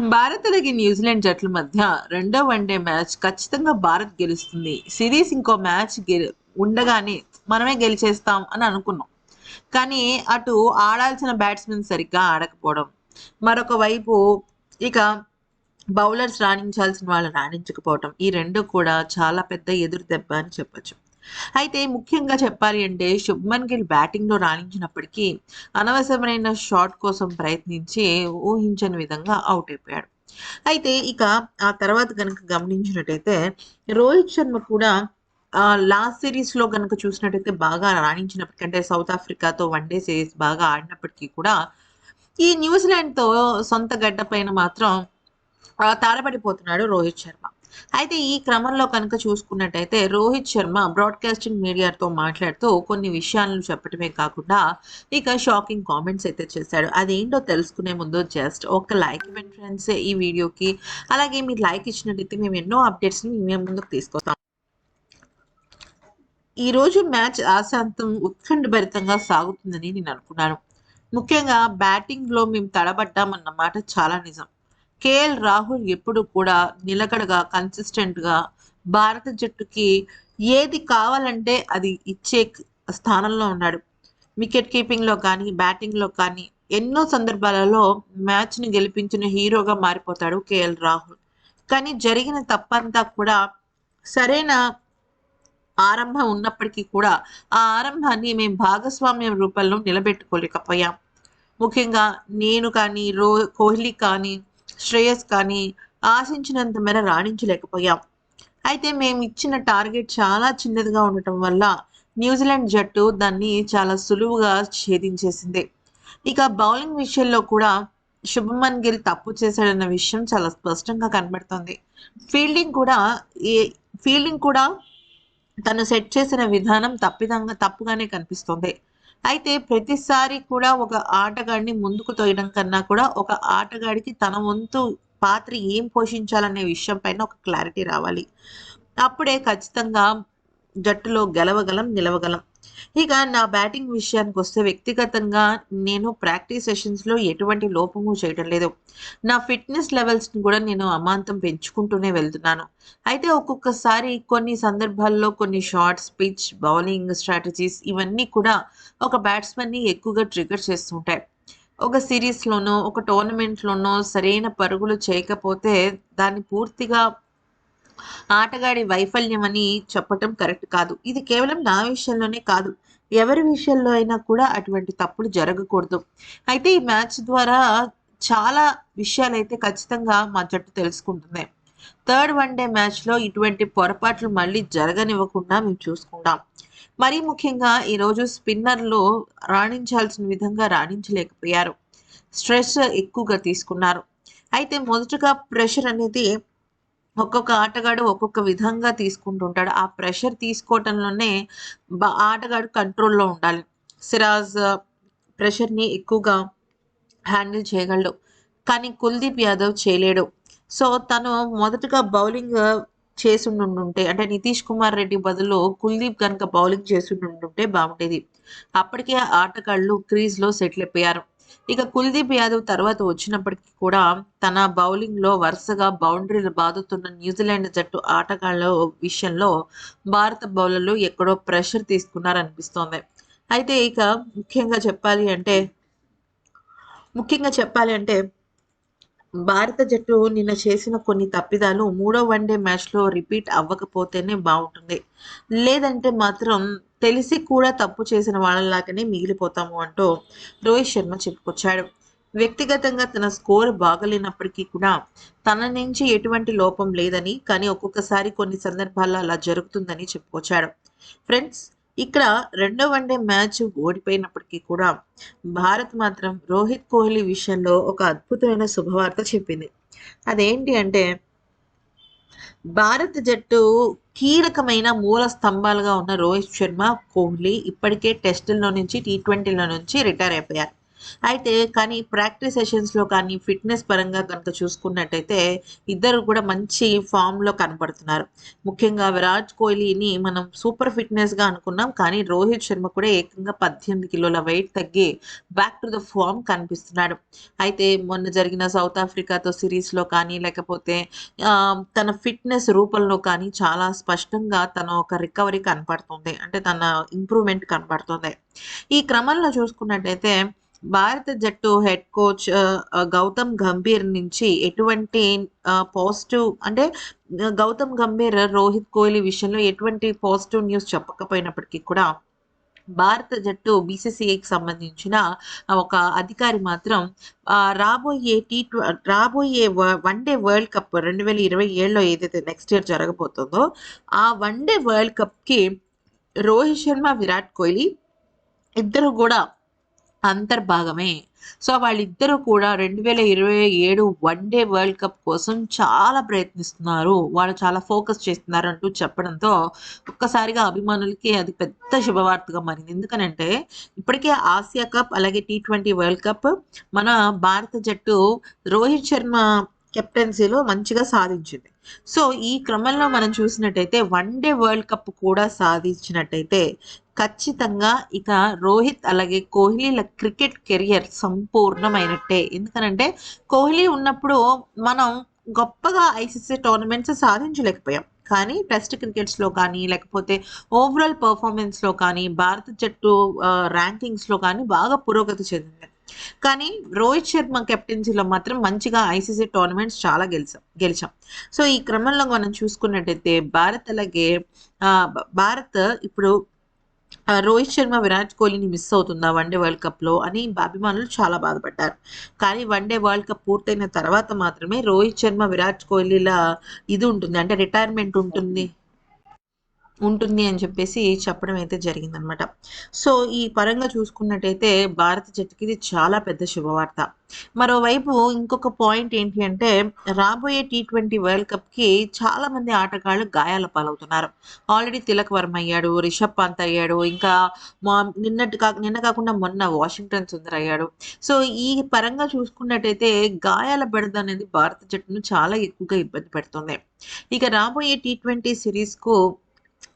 భారత్ అలాగే న్యూజిలాండ్ జట్ల మధ్య రెండో వన్డే మ్యాచ్ ఖచ్చితంగా భారత్ గెలుస్తుంది. సిరీస్ ఇంకో మ్యాచ్ గె ఉండగానే మనమే గెలిచేస్తాం అని అనుకున్నాం. కానీ అటు ఆడాల్సిన బ్యాట్స్మెన్ సరిగ్గా ఆడకపోవడం మరొక వైపు ఇక బౌలర్స్ రాణించాల్సిన వాళ్ళు రాణించకపోవటం ఈ రెండు కూడా చాలా పెద్ద ఎదురు దెబ్బ అని చెప్పొచ్చు. అయితే ముఖ్యంగా చెప్పాలి అంటే శుభ్మన్ గిల్ బ్యాటింగ్లో రాణించినప్పటికీ అనవసరమైన షాట్ కోసం ప్రయత్నించి ఊహించని విధంగా అవుట్ అయిపోయాడు. అయితే ఇక ఆ తర్వాత కనుక గమనించినట్టయితే రోహిత్ శర్మ కూడా లాస్ట్ సిరీస్లో కనుక చూసినట్టయితే బాగా రాణించినప్పటికీ అంటే సౌత్ ఆఫ్రికాతో వన్డే సిరీస్ బాగా ఆడినప్పటికీ కూడా ఈ న్యూజిలాండ్తో సొంత గడ్డ పైన మాత్రం తారపడిపోతున్నాడు రోహిత్ శర్మ. అయితే ఈ క్రమంలో కనుక చూసుకున్నట్టయితే రోహిత్ శర్మ బ్రాడ్కాస్టింగ్ మీడియాతో మాట్లాడుతూ కొన్ని విషయాలను చెప్పడమే కాకుండా ఇక షాకింగ్ కామెంట్స్ అయితే చేశాడు. అదేంటో తెలుసుకునే ముందు జస్ట్ ఒక లైక్ ఇవ్వండి ఫ్రెండ్స్ ఈ వీడియోకి. అలాగే మీరు లైక్ ఇచ్చినట్టయితే మేము ఎన్నో అప్డేట్స్ని మేము ముందుకు తీసుకొస్తాం. ఈరోజు మ్యాచ్ ఆశాంతం ఉత్కంఠభరితంగా సాగుతుందని నేను అనుకున్నాను. ముఖ్యంగా బ్యాటింగ్లో మేము తడబడ్డామన్నమాట చాలా నిజం. కేఎల్ రాహుల్ ఎప్పుడు కూడా నిలకడగా కన్సిస్టెంట్గా భారత జట్టుకి ఏది కావాలంటే అది ఇచ్చే స్థానంలో ఉన్నాడు. వికెట్ కీపింగ్లో కానీ బ్యాటింగ్లో కానీ ఎన్నో సందర్భాలలో మ్యాచ్ని గెలిపించిన హీరోగా మారిపోతాడు కేఎల్ రాహుల్. కానీ జరిగిన తప్పంతా కూడా సరైన ఆరంభం ఉన్నప్పటికీ కూడా ఆ ఆరంభాన్ని మేము భాగస్వామ్యం రూపంలో నిలబెట్టుకోలేకపోయాం. ముఖ్యంగా నేను కానీ రో కోహ్లీ కానీ శ్రేయస్ కానీ ఆశించినంత మేర రాణించలేకపోయాం. అయితే మేము ఇచ్చిన టార్గెట్ చాలా చిన్నదిగా ఉండటం వల్ల న్యూజిలాండ్ జట్టు దాన్ని చాలా సులువుగా ఛేదించేసింది. ఇక బౌలింగ్ విషయంలో కూడా శుభమన్ గిల్ తప్పు చేశాడన్న విషయం చాలా స్పష్టంగా కనబడుతుంది. ఫీల్డింగ్ కూడా ఏ ఫీల్డింగ్ కూడా తను సెట్ చేసిన విధానం తప్పిదంగా తప్పుగానే కనిపిస్తుంది. అయితే ప్రతిసారి కూడా ఒక ఆటగాడిని ముందుకు తోయడం కన్నా కూడా ఒక ఆటగాడికి తన వంతు పాత్ర ఏం పోషించాలనే విషయం పైన ఒక క్లారిటీ రావాలి. అప్పుడే ఖచ్చితంగా జట్టులో గెలవగలం నిలవగలం. ఇక నా బ్యాటింగ్ విషయానికి వస్తే వ్యక్తిగతంగా నేను ప్రాక్టీస్ సెషన్స్లో ఎటువంటి లోపము చేయడం లేదు. నా ఫిట్నెస్ లెవెల్స్ని కూడా నేను అమాంతం పెంచుకుంటూనే వెళ్తున్నాను. అయితే ఒక్కొక్కసారి కొన్ని సందర్భాల్లో కొన్ని షార్ట్స్ పిచ్ బౌలింగ్ స్ట్రాటజీస్ ఇవన్నీ కూడా ఒక బ్యాట్స్మెన్ని ఎక్కువగా ట్రిగర్ చేస్తుంటాయి. ఒక సిరీస్లోనో ఒక టోర్నమెంట్లోనో సరైన పరుగులు చేయకపోతే దాన్ని పూర్తిగా ఆటగాడి వైఫల్యం అని చెప్పటం కరెక్ట్ కాదు. ఇది కేవలం నా విషయంలోనే కాదు. ఎవరి విషయంలో అయినా కూడా అటువంటి తప్పులు జరగకూడదు. అయితే ఈ మ్యాచ్ ద్వారా చాలా విషయాలైతే ఖచ్చితంగా మా జట్టు తెలుసుకుంటుంది. థర్డ్ వన్ డే మ్యాచ్లో ఇటువంటి పొరపాట్లు మళ్ళీ జరగనివ్వకుండా మేము చూసుకుంటాం. మరీ ముఖ్యంగా ఈరోజు స్పిన్నర్లు రాణించాల్సిన విధంగా రాణించలేకపోయారు. స్ట్రెస్ ఎక్కువగా తీసుకున్నారు. అయితే మొదటగా ప్రెషర్ అనేది ఒక్కొక్క ఆటగాడు ఒక్కొక్క విధంగా తీసుకుంటుంటాడు. ఆ ప్రెషర్ తీసుకోవటంలోనే ఆటగాడు కంట్రోల్లో ఉండాలి. సిరాజ్ ప్రెషర్ని ఎక్కువగా హ్యాండిల్ చేయగలడు. కానీ కుల్దీప్ యాదవ్ చేయలేడు. సో తను మొదటగా బౌలింగ్ చేసి ఉండుంటే అంటే నితీష్ కుమార్ రెడ్డి బదులు కుల్దీప్ కనుక బౌలింగ్ చేసి ఉండుంటే బాగుండేది అప్పటికే ఆటగాళ్ళు క్రీజ్లో సెటిల్ అయిపోయారు ఇక కుల్దీప్ యాదవ్ తర్వాత వచ్చినప్పటికీ కూడా తన బౌలింగ్లో వరుసగా బౌండరీలు బాదుతున్న న్యూజిలాండ్ జట్టు ఆటగాళ్ళ విషయంలో భారత బౌలర్లు ఎక్కడో ప్రెషర్ తీసుకున్నారనిపిస్తోంది. అయితే ఇక ముఖ్యంగా చెప్పాలి అంటే ముఖ్యంగా చెప్పాలి అంటే భారత జట్టు నిన్న చేసిన కొన్ని తప్పిదాలు మూడో వన్డే మ్యాచ్లో రిపీట్ అవ్వకపోతేనే బాగుంటుంది. లేదంటే మాత్రం తెలిసి కూడా తప్పు చేసిన వాళ్ళలాగానే మిగిలిపోతాము అంటూ రోహిత్ శర్మ చెప్పుకొచ్చాడు. వ్యక్తిగతంగా తన స్కోర్ బాగలేనప్పటికీ కూడా తన నుంచి ఎటువంటి లోపం లేదని కానీ ఒక్కొక్కసారి కొన్ని సందర్భాల్లో అలా జరుగుతుందని చెప్పుకొచ్చాడు. ఫ్రెండ్స్ ఇక్కడ రెండో వన్డే మ్యాచ్ ఓడిపోయినప్పటికీ కూడా భారత్ మాత్రం రోహిత్ కోహ్లీ విషయంలో ఒక అద్భుతమైన శుభవార్త చెప్పింది. అదేంటి అంటే భారత జట్టు కీలకమైన మూల స్తంభాలుగా ఉన్న రోహిత్ శర్మ కోహ్లీ ఇప్పటికే టెస్టుల్లో నుంచి టీ ట్వంటీలో నుంచి రిటైర్ అయిపోయారు. అయితే కానీ ప్రాక్టీస్ సెషన్స్‌లో కానీ, ఫిట్‌నెస్ పరంగా కనుక చూసుకున్నట్టయితే ఇద్దరు కూడా మంచి ఫామ్లో కనపడుతున్నారు. ముఖ్యంగా విరాట్ కోహ్లీని మనం సూపర్ ఫిట్‌నెస్‌గా అనుకున్నాం. కానీ రోహిత్ శర్మ కూడా ఏకంగా 18 కిలోల వెయిట్ తగ్గి బ్యాక్ టు ద ఫామ్ కనిపిస్తున్నాడు. అయితే మొన్న జరిగిన సౌత్ ఆఫ్రికాతో సిరీస్‌లో కానీ లేకపోతే తన ఫిట్‌నెస్ రూపంలో కానీ చాలా స్పష్టంగా తన ఒక రికవరీ కనపడుతుంది. అంటే తన ఇంప్రూవ్‌మెంట్ కనపడుతుంది. ఈ క్రమంలో చూసుకున్నట్టయితే భారత జట్టు హెడ్ కోచ్ గౌతమ్ గంభీర్ నుంచి ఎటువంటి పాజిటివ్ అంటే గౌతమ్ గంభీర్ రోహిత్ కోహ్లీ విషయంలో ఎటువంటి పాజిటివ్ న్యూస్ చెప్పకపోయినప్పటికీ కూడా భారత జట్టు బీసీసీఐకి సంబంధించిన ఒక అధికారి మాత్రం రాబోయే టీ ట్వ రాబోయే వ వన్ డే వరల్డ్ కప్ 2027లో ఏదైతే నెక్స్ట్ ఇయర్ జరగబోతుందో, ఆ వన్ డే వరల్డ్ కప్‌కి రోహిత్ శర్మ, విరాట్ కోహ్లీ ఇద్దరు కూడా అంతర్భాగమే. సో, వాళ్ళిద్దరూ కూడా 2027 వన్ డే వరల్డ్ కప్ కోసం చాలా ప్రయత్నిస్తున్నారు. వాళ్ళు చాలా ఫోకస్ చేస్తున్నారు అంటూ చెప్పడంతో ఒక్కసారిగా అభిమానులకి అది పెద్ద శుభవార్తగా మారింది. ఎందుకనంటే ఇప్పటికే ఆసియా కప్ అలాగే టీ20 వరల్డ్ కప్ మన భారత జట్టు రోహిత్ శర్మ కెప్టెన్సీలో మంచిగా సాధించింది. సో, ఈ క్రమంలో మనం చూసినట్టయితే వన్ డే వరల్డ్ కప్ కూడా సాధించినట్టయితే ఖచ్చితంగా ఇక రోహిత్ అలాగే కోహ్లీల క్రికెట్ కెరియర్ సంపూర్ణమైనట్టే. ఎందుకనంటే కోహ్లీ ఉన్నప్పుడు మనం గొప్పగా ఐసీసీ టోర్నమెంట్స్ సాధించలేకపోయాం. కానీ టెస్ట్ క్రికెట్స్‌లో కానీ లేకపోతే ఓవరాల్ పర్ఫార్మెన్స్లో కానీ భారత జట్టు ర్యాంకింగ్స్‌లో కానీ బాగా పురోగతి చెందింది. కానీ రోహిత్ శర్మ కెప్టెన్సీలో మాత్రం మంచిగా ఐసీసీ టోర్నమెంట్స్ చాలా గెలిచాం గెలిచాం. సో, ఈ క్రమంలో మనం చూసుకున్నట్టయితే భారత్ అలాగే భారత్ ఇప్పుడు రోహిత్ శర్మ, విరాట్ కోహ్లీని మిస్ అవుతుందా వన్ డే వరల్డ్ కప్‌లో అని అభిమానులు చాలా బాధపడ్డారు. కానీ వన్ డే వరల్డ్ కప్ పూర్తయిన తర్వాత మాత్రమే రోహిత్ శర్మ, విరాట్ కోహ్లీల ఇది ఉంటుంది. అంటే రిటైర్మెంట్ ఉంటుంది. ఉంటుంది అని చెప్పేసి చెప్పడం అయితే జరిగిందనమాట. సో, ఈ పరంగా చూసుకున్నట్టయితే భారత జట్టుకి ఇది చాలా పెద్ద శుభవార్త. మరోవైపు ఇంకొక పాయింట్ ఏంటి అంటే రాబోయే టీ20 వరల్డ్ కప్‌కి చాలామంది ఆటగాళ్ళు గాయాల పాలవుతున్నారు. ఆల్రెడీ తిలక్ వర్మ అయ్యాడు, రిషబ్ పంత్ అయ్యాడు, ఇంకా మా నిన్నటి కాక నిన్న కాకుండా మొన్న వాషింగ్టన్ సుందర్ అయ్యాడు. సో, ఈ పరంగా చూసుకున్నట్టయితే గాయాల బెడద అనేది భారత జట్టును చాలా ఎక్కువగా ఇబ్బంది పెడుతుంది. ఇక రాబోయే టీ20 సిరీస్‌కు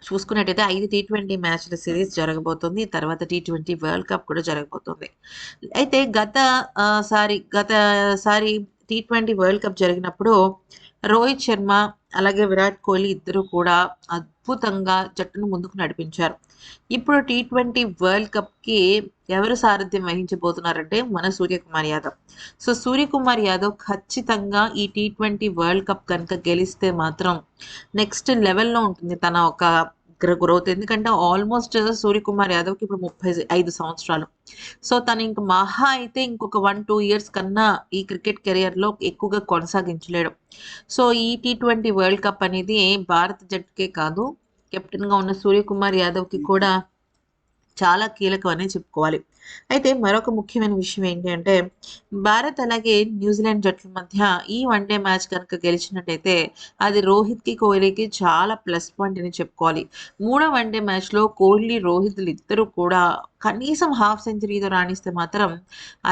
చూసుకున్నట్టయితే 5 టీ20 మ్యాచ్‌ల సిరీస్ జరగబోతుంది. తర్వాత టీ20 వరల్డ్ కప్ కూడా జరగబోతుంది. అయితే గత ఆహ్, సారి టీ ట్వంటీ వరల్డ్ కప్ జరిగినప్పుడు రోహిత్ శర్మ అలాగే విరాట్ కోహ్లీ ఇద్దరు కూడా అద్భుతంగా జట్టును ముందుకు నడిపించారు. ఇప్పుడు టీ20 వరల్డ్ కప్‌కి ఎవరు సారథ్యం వహించబోతున్నారంటే మన సూర్యకుమార్ యాదవ్. సో, సూర్యకుమార్ యాదవ్ ఖచ్చితంగా ఈ టీ20 వరల్డ్ కప్ కనుక గెలిస్తే మాత్రం నెక్స్ట్ లెవెల్‌లో ఉంటుంది తన ఒక గ్రోత్. ఎందుకంటే ఆల్మోస్ట్ సూర్యకుమార్ యాదవ్‌కి ఇప్పుడు 35 సంవత్సరాలు. సో, తను ఇంక మహా అయితే ఇంకొక 1, 2 ఇయర్స్ కన్నా ఈ క్రికెట్ కెరియర్‌లో ఎక్కువగా కొనసాగించలేడు. సో, ఈ టీ20 వరల్డ్ కప్ అనేది భారత జట్టుకే కాదు కెప్టెన్‌గా ఉన్న సూర్యకుమార్ యాదవ్‌కి కూడా చాలా కీలకం చెప్పుకోవాలి. అయితే మరొక ముఖ్యమైన విషయం ఏంటి అంటే భారత్ అలాగే న్యూజిలాండ్ జట్ల మధ్య ఈ వన్ డే మ్యాచ్ కనుక గెలిచినట్టయితే అది రోహిత్‌కి, కోహ్లీకి చాలా ప్లస్ పాయింట్ అని చెప్పుకోవాలి. మూడో వన్ డే మ్యాచ్‌లో కోహ్లీ, రోహిత్‌లు ఇద్దరు కూడా కనీసం హాఫ్ సెంచరీతో రాణిస్తే మాత్రం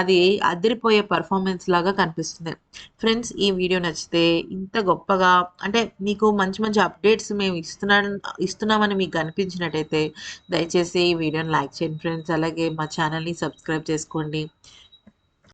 అది అదిరిపోయే పర్ఫార్మెన్స్ లాగా కనిపిస్తుంది. ఫ్రెండ్స్ ఈ వీడియో నచ్చితే ఇంత గొప్పగా అంటే మీకు మంచి మంచి అప్డేట్స్ మేము ఇస్తున్నాను ఇస్తున్నామని మీకు అనిపించినట్టయితే దయచేసి ఈ వీడియోని లైక్ చేయండి ఫ్రెండ్స్. అలాగే మా ఛానల్‌ని సబ్స్క్రైబ్ చేసుకోండి.